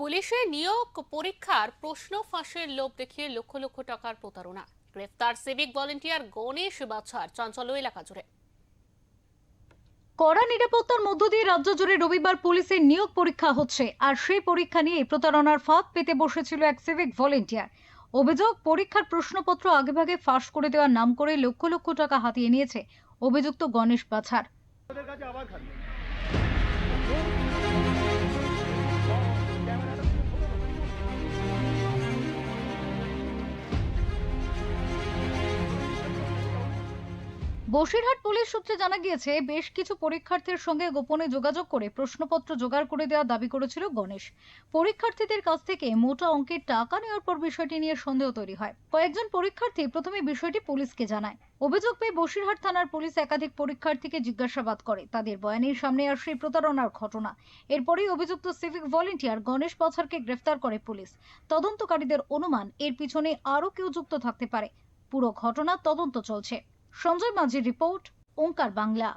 পুলিশে নিয়োগ পরীক্ষার প্রশ্ন ফাঁসের লোভ দেখিয়ে লক্ষ লক্ষ টাকার প্রতারণা। গ্রেফতার সিভিক ভলেন্টিয়ার গণেশ বাছার চঞ্চল এলাকা জুড়ে। কড়া নিরাপত্তার মধ্য দিয়ে রাজ্য জুড়ে রবিবার পুলিশের নিয়োগ পরীক্ষা হচ্ছে আর সেই পরীক্ষা নিয়ে প্রতারণার ফাঁদ পেতে বসেছিল এক সিভিক ভলেন্টিয়ার। অভিযোগ পরীক্ষার প্রশ্নপত্র আগেভাগে ফাঁস করে দেওয়ার নাম করে লক্ষ লক্ষ টাকা হাতিয়ে নিয়েছে অভিযুক্ত গণেশ বাছার। বসিরহাট পুলিশ সূত্রে জানা গিয়েছে, বেশ কিছু পরীক্ষার্থীর সঙ্গে গোপনে যোগাযোগ করে প্রশ্নপত্র জোগাড় করে দেওয়ার দাবি করেছিল গণেশ। পরীক্ষার্থীদের কাছ থেকে মোটা অঙ্কের টাকা নেওয়ার পর বিষয়টি নিয়ে সন্দেহ তৈরি হয়। কয়েকজন পরীক্ষার্থী প্রথমে বিষয়টি পুলিশকে জানায়। অভিযোগ পেয়ে বসিরহাট থানার পুলিশ একাধিক পরীক্ষার্থীকে জিজ্ঞাসাবাদ করে। তাদের বয়ানের সামনে আসে প্রতারণার ঘটনা। এরপরেই অভিযুক্ত সিভিক ভলেন্টিয়ার গণেশ পাছারকে গ্রেফতার করে পুলিশ। তদন্তকারীদের অনুমান, এর পিছনে আরও কেউ যুক্ত থাকতে পারে। পুরো ঘটনা তদন্ত চলছে। সঞ্জয় মাঝির রিপোর্ট ওঙ্কার বাংলা।